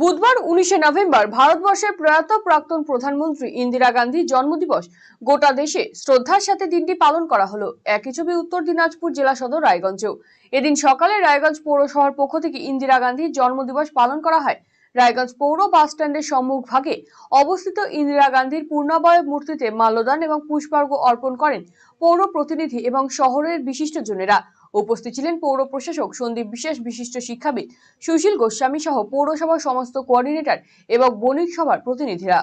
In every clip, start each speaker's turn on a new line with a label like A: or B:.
A: বুধবার উনিশে নভেম্বর ভারতবর্ষের প্রয়াত প্রাক্তন প্রধানমন্ত্রী ইন্দিরা গান্ধীর জন্মদিবস। গোটা দেশে শ্রদ্ধার সাথে দিনটি পালন করা হলো। একই ছবি উত্তর দিনাজপুর জেলা সদর রায়গঞ্জেও। এদিন সকালে রায়গঞ্জ পৌরসভার পক্ষ থেকে ইন্দিরা গান্ধীর জন্মদিবস পালন করা হয়। রায়গঞ্জ পৌর বাস স্ট্যান্ডের সম্মুখ ভাগে অবস্থিত ইন্দিরা গান্ধীর পূর্ণাবয়ব মূর্তিতে মাল্যদান এবং পুষ্পার্ঘ অর্পণ করেন পৌর প্রতিনিধি এবং শহরের বিশিষ্টজনেরা উপস্থিত ছিলেন পৌর প্রশাসক সন্দীপ বিশেষ বিশিষ্ট শিক্ষাবিদ সুশীল গোস্বামী সহ পৌরসভার সমস্ত কোঅর্ডিনেটর এবং বণিক সভার প্রতিনিধিরা।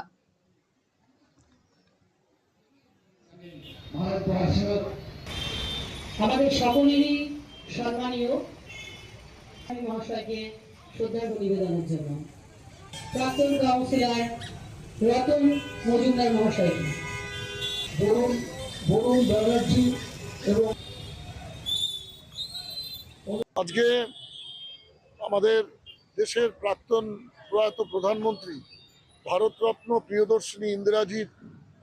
B: আমাদের সকলেরই সম্মানীয় মহাশয়কে নিবেদনের জন্য প্রাক্তন কাউন্সিলর রতন মজুমদার মহাশয়কে
C: বরুণ বরুণ ব্যানার্জি এবং
D: আজকে আমাদের দেশের প্রাক্তন প্রয়াত প্রধানমন্ত্রী ভারতরত্ন প্রিয়দর্শিনী ইন্দিরাজির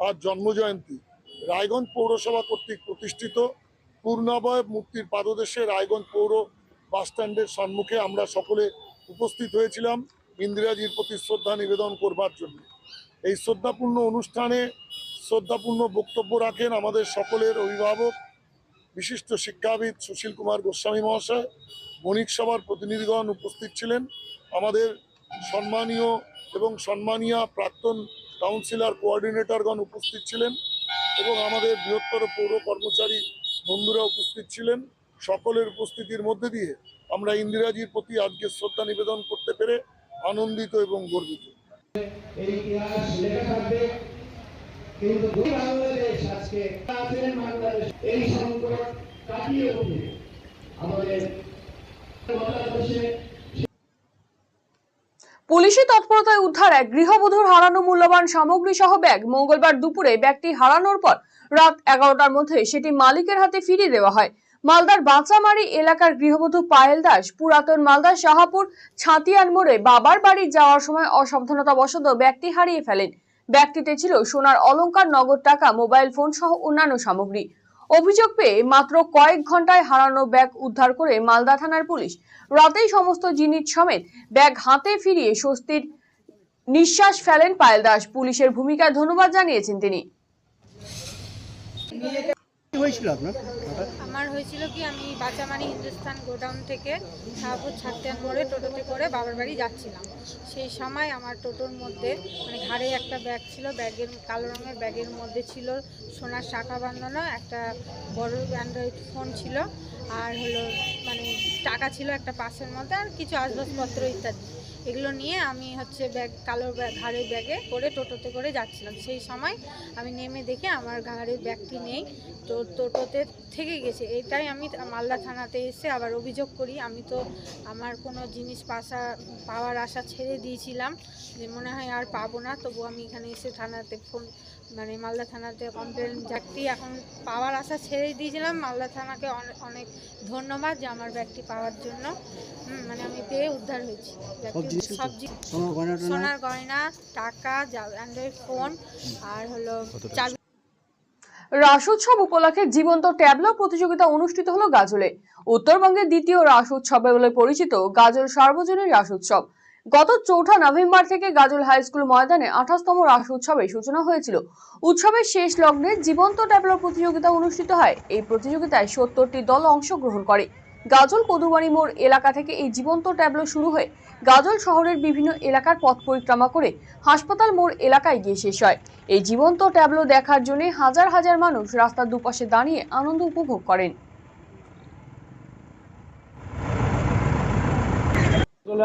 D: আজ জন্মজয়ন্তী। রায়গঞ্জ পৌরসভা কর্তৃক প্রতিষ্ঠিত পূর্ণাবয়ব মূর্তির পাদদেশে রায়গঞ্জ পৌর বাসস্ট্যান্ডের সম্মুখে আমরা সকলে উপস্থিত হয়েছিলাম ইন্দিরাজির প্রতি শ্রদ্ধা নিবেদন করবার জন্য। এই শ্রদ্ধাপূর্ণ অনুষ্ঠানে শ্রদ্ধাপূর্ণ বক্তব্য রাখেন আমাদের সকলের অভিভাবক বিশিষ্ট শিক্ষাবিদ সুশীল কুমার গোস্বামী মহাশয়, বণিক সভার প্রতিনিধিগণ উপস্থিত ছিলেন। আমাদের সম্মানীয় এবং সম্মানীয় প্রাক্তন কাউন্সিলর কোঅর্ডিনেটরগণ উপস্থিত ছিলেন এবং আমাদের বৃহত্তর পৌর কর্মচারী বন্ধুরা উপস্থিত ছিলেন। সকলের উপস্থিতির মধ্যে দিয়ে আমরা ইন্দিরাজির প্রতি আজকে শ্রদ্ধা নিবেদন করতে পেরে আনন্দিত এবং গর্বিত।
C: এই ইতিহাস লেখা থাকবে। কিন্তু বাংলাদেশ আজকে আছেন বাংলাদেশ এই সংকট কাটিয়ে উঠে। আমাদের বাংলাদেশে
A: পুলিশি তৎপরতায় উদ্ধার এক গৃহবধূর হারানো মূল্যবান সামগ্রী সহ ব্যাগ মঙ্গলবার দুপুরে ব্যাগটি হারানোর পর রাত এগারোটার মধ্যে সেটি মালিকের হাতে ফিরিয়ে দেওয়া হয়। মালদার বাঁচামারি এলাকার গৃহবধূ পায়েল দাস, পুরাতন মালদার শাহাপুর ছাতিয়ান মোড়ে বাবার বাড়ি যাওয়ার সময় অসাবধানতাবশত ব্যাগটি হারিয়ে ফেলেন। ব্যাগটিতে ছিল সোনার অলঙ্কার নগদ টাকা, মোবাইল ফোন সহ অন্যান্য সামগ্রী। অভিযোগ পেয়ে মাত্র কয়েক ঘন্টায় হারানো ব্যাগ উদ্ধার করে মালদা থানার পুলিশ রাতেই সমস্ত জিনিস সমেত ব্যাগ হাতে ফিরিয়ে স্বস্তির নিঃশ্বাস ফেলেন পায়েল দাস। পুলিশের ভূমিকায় ধন্যবাদ জানিয়েছেন তিনি।
E: হয়েছিল আপনার?
F: আমার হয়েছিল কি, আমি বাঁচামারি হিন্দুস্তান গোডাউন থেকে শাহপুর ছাত্রান মোড়ে টোটোতে করে বাবার বাড়ি যাচ্ছিলাম। সেই সময় আমার টোটোর মধ্যে মানে ঘাড়ে একটা ব্যাগ ছিল, ব্যাগের, কালো রঙের ব্যাগের মধ্যে ছিল সোনার শাখা বাঁধানো, একটা বড় অ্যান্ড্রয়েড ফোন ছিল, আর হলো মানে টাকা ছিল একটা পাশের মধ্যে, আর কিছু আসবাবপত্র ইত্যাদি। এগুলো নিয়ে আমি হচ্ছে ব্যাগ, কালো ব্যাগ ঘাড়ের ব্যাগে করে টোটোতে করে যাচ্ছিলাম। সেই সময় আমি নেমে দেখে আমার ঘাড়ের ব্যাগটি নেই, তো টোটোতে থেকে গেছে। এটাই আমি মালদা থানাতে এসে আবার অভিযোগ করি। আমি তো আমার কোনো জিনিস পাশা, পাওয়ার আশা ছেড়ে দিয়েছিলাম যে মনে হয় আর পাবো না। তবু আমি এখানে এসে থানাতে ফোন মানে মালদা থানাতে কমপ্লেন যাত্রী এখন পাওয়ার আশা ছেড়ে দিয়েছিলাম। মালদা থানাকে অনেক ধন্যবাদ যে আমার ব্যাগটি পাওয়ার জন্য। মানে আমি পেয়ে উদ্ধার হয়েছি। ব্যাগটি
E: জিনিস
F: সব
E: সোনার গয়না
F: সোনার গয়না টাকা অ্যান্ড্রয়েড ফোন আর হলো চাবি।
A: রাস উৎসব উপলক্ষে জীবন্ত ট্যাবলো প্রতিযোগিতা অনুষ্ঠিত হলো গাজলে। উত্তরবঙ্গের দ্বিতীয় রাস উৎসব বলে পরিচিত গাজল সার্বজনীন রাস উৎসব। গত চৌঠা নভেম্বর থেকে গাজল হাই স্কুল ময়দানে আঠাশতম রাস উৎসবের সূচনা হয়েছিল। উৎসবের শেষ লগ্নে জীবন্ত ট্যাবলো প্রতিযোগিতা অনুষ্ঠিত হয়। এই প্রতিযোগিতায় সত্তরটি দল অংশগ্রহণ করে। গাজল কদুবাড়ি মোড় এলাকা থেকে এই জীবন্ত ট্যাবলো শুরু হয়ে গাজল শহরের বিভিন্ন এলাকার পথ পরিক্রমা করে হাসপাতাল মোড় এলাকায় গিয়ে শেষ হয়। এই জীবন্ত ট্যাবলো দেখার জন্য হাজার হাজার মানুষ রাস্তার দুপাশে দাঁড়িয়ে আনন্দ উপভোগ করেন।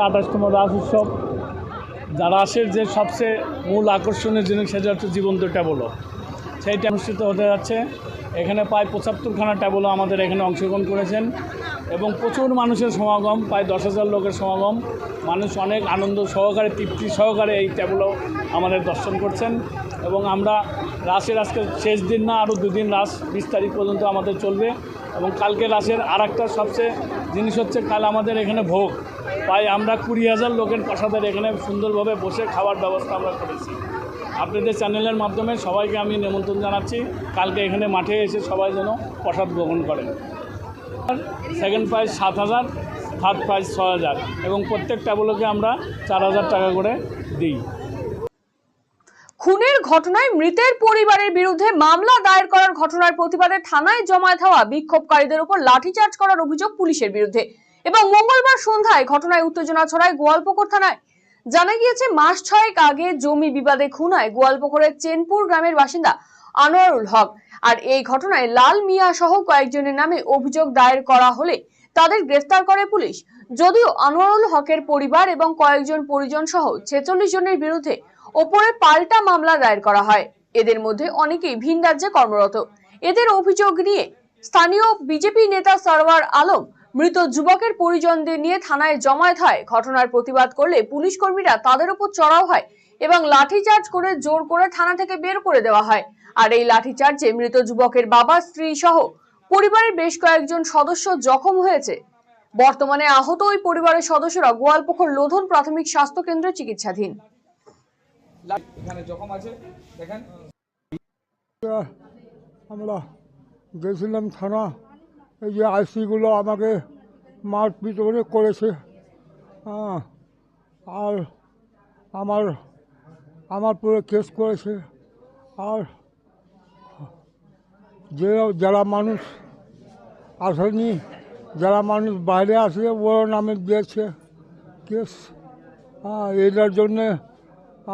G: আঠাশতম রাস উৎসব। যা রাসের যে সবচেয়ে মূল আকর্ষণের জিনিস, সেটা হচ্ছে জীবন্ত ট্যাবলো। সেইটা অনুষ্ঠিত হতে যাচ্ছে। এখানে প্রায় পঁচাত্তরখানা ট্যাবলো আমাদের এখানে অংশগ্রহণ করেছেন। এবং প্রচুর মানুষের সমাগম, প্রায় দশ হাজার লোকের সমাগম। মানুষ অনেক আনন্দ সহকারে, তৃপ্তি সহকারে এই ট্যাবলো আমাদের দর্শন করছেন। এবং আমরা রাসের আজকে শেষ দিন না, আরও দুদিন রাস, বিশ তারিখ পর্যন্ত আমাদের চলবে। এবং কালকে রাসের আর একটা সবচেয়ে জিনিস হচ্ছে, কাল আমাদের এখানে ভোগ। প্রায় আমরা কুড়ি হাজার লোকের প্রসাদের এখানে সুন্দরভাবে বসে খাওয়ার ব্যবস্থা আমরা করেছি। আপনাদের চ্যানেলের মাধ্যমে সবাইকে আমি নিমন্ত্রণ জানাচ্ছি। কালকে এখানে মাঠে এসে সবাই যেন প্রসাদ গ্রহণ করেন। সেকেন্ড প্রাইজ সাত হাজার, থার্ড প্রাইজ ছ হাজার এবং প্রত্যেক ট্যাবলোকে আমরা চার হাজার টাকা করে দিই।
A: খুনের ঘটনায় মৃতের পরিবারের বিরুদ্ধে মামলা দায়ের করার ঘটনার প্রতিবাদে থানায় জমায়েত হওয়া বিক্ষোভকারীদের উপর লাঠিচার্জ করার অভিযোগ পুলিশের বিরুদ্ধে এবং মঙ্গলবার সন্ধ্যায় ঘটনায় উত্তেজনা ছড়ায় গোয়ালপুকুর থানায়। জানা গিয়েছে, মাস ছয়েক আগে জমি বিবাদে খুনায় গোয়ালপুকুরের চেনপুর গ্রামের বাসিন্দা আনোয়ারুল হক। আর এই ঘটনায় লাল মিয়া সহ কয়েকজনের নামে অভিযোগ দায়ের করা হলে তাদের গ্রেফতার করে পুলিশ। যদিও আনোয়ারুল হকের পরিবার এবং কয়েকজন পরিজন সহ ছেচল্লিশ জনের বিরুদ্ধে ওপরে পাল্টা মামলা দায়ের করা হয়। এদের মধ্যে অনেকেই ভিন রাজ্যে কর্মরত। এদের অভিযোগ নিয়ে স্থানীয় বিজেপি নেতা সরওয়ার আলম মৃত যুবকের পরিজনদের নিয়ে থানায় জমায়েত হয়। ঘটনার প্রতিবাদ করলে পুলিশ কর্মীরা তাদের উপর চড়াও হয় এবং লাঠিচার্জ করে জোর করে থানা থেকে বের করে দেওয়া হয়। আর এই লাঠিচার্জে মৃত যুবকের বাবা স্ত্রী সহ পরিবারের বেশ কয়েকজন সদস্য জখম হয়েছে। বর্তমানে আহত ওই পরিবারের সদস্যরা গোয়ালপুকুর লোধন প্রাথমিক স্বাস্থ্য কেন্দ্রে চিকিৎসাধীন।
H: আছে
E: আমরা গেছিলাম থানা এই যে আইসিগুলো আমাকে মারপিট করে করেছে। হ্যাঁ আর আমার আমার পুরো কেস করেছে। আর যে যারা মানুষ আসেনি যারা মানুষ বাইরে আসে ওর নামে দিয়েছে কেস। হ্যাঁ এটার জন্যে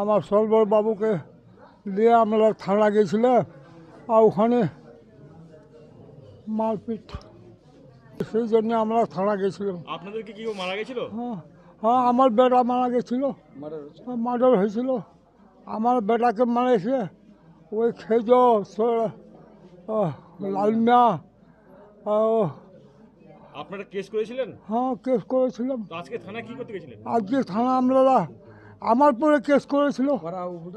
E: আমার সলবর বাবুকে নিয়ে আমরা থানা গেছিলাম আর ওখানে মারপিট। সেই জন্য আমরা থানা গেছিলাম।
I: আপনাদেরকে কি মারা গেছিল?
E: হ্যাঁ হ্যাঁ আমার বেটা মারা গেছিল। মার্ডার হয়েছিল? আমার বেটাকে মারেছে। ওই খেজ লালমিয়া আহ,
I: আপনারা কেস করেছিলেন?
E: হ্যাঁ কেস করেছিলাম।
I: আজকে থানায় কি করতে গেছিলেন?
E: আজকে থানা আমরা আমার পরে কেস করেছিল।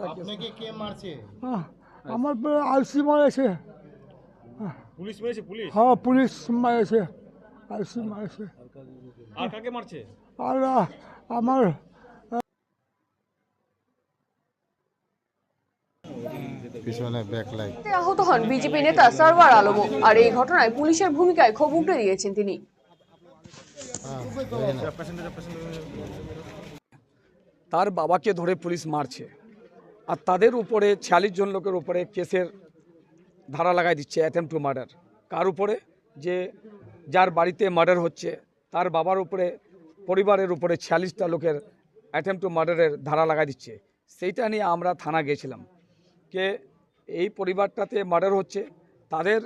C: আপনাকে কে মারছে?
E: হ্যাঁ আমার পরে আলসি মারেছে।
I: পুলিশ মেরেছে পুলিশ?
E: হ্যাঁ পুলিশ মারেছে। আলসি মারেছে।
I: আর কাকে মারছে?
E: আর আমার
C: পিছনে ব্যাকলাইট
A: আহত হন বিজেপি নেতা সরওয়ার আলমও আর এই ঘটনায় পুলিশের ভূমিকায় ক্ষোভ উগড়ে দিয়েছেন তিনি।
H: তার বাবাকে ধরে পুলিশ মারছে আর তাদের উপরে ছিয়াল্লিশ জন লোকের উপরে কেসের ধারা লাগাই দিচ্ছে অ্যাটেম্প টু মার্ডার কার উপরে? যে যার বাড়িতে মার্ডার হচ্ছে তার বাবার উপরে পরিবারের উপরে ছিয়াল্লিশটা লোকের অ্যাটেম্প টু মার্ডারের ধারা লাগাই দিচ্ছে। সেইটা নিয়ে আমরা থানা গেছিলাম কে এই পরিবারটাতে মার্ডার হচ্ছে, তাদের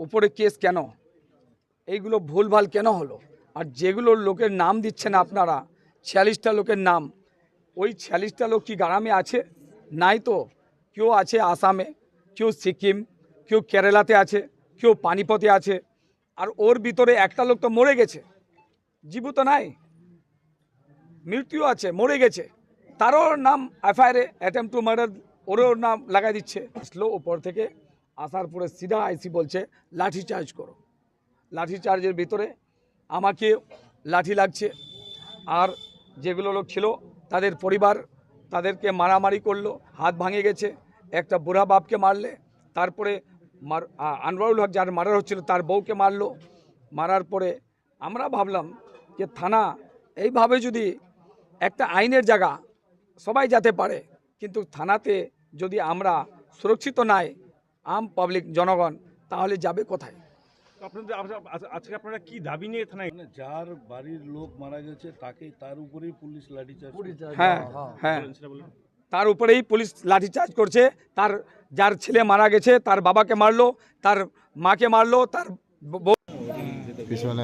H: উপরে কেস কেন? এইগুলো ভুলভাল কেন হলো? আর যেগুলো লোকের নাম দিচ্ছেন আপনারা, ছিয়াল্লিশটা লোকের নাম, ওই ছিয়াল্লিশটা লোক কি গ্রামে আছে? নাই তো। কেউ আছে আসামে, কেউ সিকিম, কেউ কেরালাতে আছে, কেউ পানিপথে আছে, আর ওর ভিতরে একটা লোক তো মরে গেছে। জীবিত নাই। মৃত্যু আছে, মরে গেছে। তারও নাম এফআইআরে অ্যাটেম্প টু মার্ডার ওরও নাম লাগাই দিচ্ছে। আসলো ওপর থেকে, আসার পরে সিধা আইসি বলছে, লাঠি চার্জ করো। লাঠি চার্জের ভিতরে আমাকে লাঠি লাগছে। আর যেগুলো লোক ছিল, তাদের পরিবার তাদেরকে মারামারি করল, হাত ভাঙে গেছে। একটা বুড়া বাপকে মারলে, তারপরে মার আনোয়ারুল হক যার মারার হচ্ছিল, তার বউকে মারলো। মারার পরে আমরা ভাবলাম যে, থানা, এইভাবে যদি একটা আইনের জায়গা সবাই যেতে পারে, কিন্তু থানাতে যদি আমরা সুরক্ষিত নাই আম পাবলিক জনগণ তাহলে যাবে কোথায়?
I: আপনাদের আজকে আপনারা কি দাবি নিয়ে থানায়
J: মানে যার বাড়ির লোক মারা গেছে তাকে তার উপরেই পুলিশ লাঠিচার্জ
H: হ্যাঁ হ্যাঁ।
I: বলুন
H: তার উপরেই পুলিশ লাঠিচার্জ করছে। তার যার ছেলে মারা গেছে তার বাবাকে মারলো তার মাকে মারলো তার
C: পিছনে